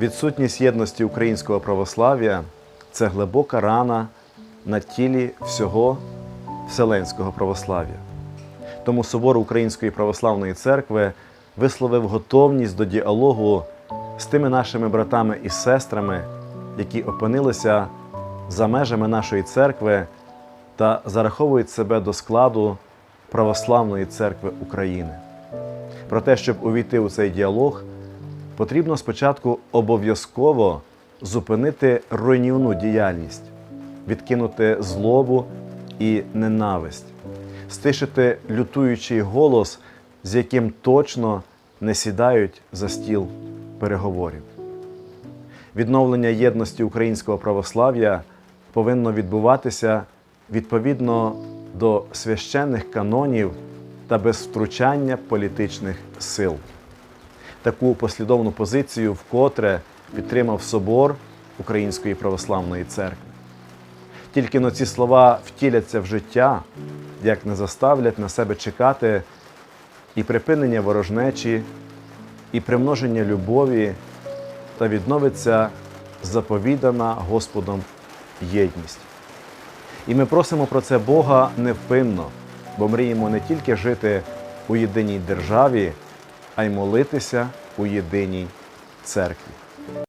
Відсутність єдності українського православ'я це глибока рана на тілі всього вселенського православ'я. Тому собор Української православної церкви висловив готовність до діалогу з тими нашими братами і сестрами, які опинилися за межами нашої церкви та зараховують себе до складу Православної церкви України. Про те, щоб увійти у цей діалог, потрібно спочатку обов'язково зупинити руйнівну діяльність, відкинути злобу і ненависть, стишити лютуючий голос, з яким точно не сідають за стіл переговорів. Відновлення єдності українського православ'я повинно відбуватися відповідно до священних канонів та без втручання політичних сил. Таку послідовну позицію вкотре підтримав собор Української православної церкви. Тільки но ці слова втіляться в життя, як не заставлять на себе чекати і припинення ворожнечі, і примноження любові, та відновиться заповідана Господом єдність. І ми просимо про це Бога невпинно, бо мріємо не тільки жити у єдиній державі, а й молитися у єдиній церкві.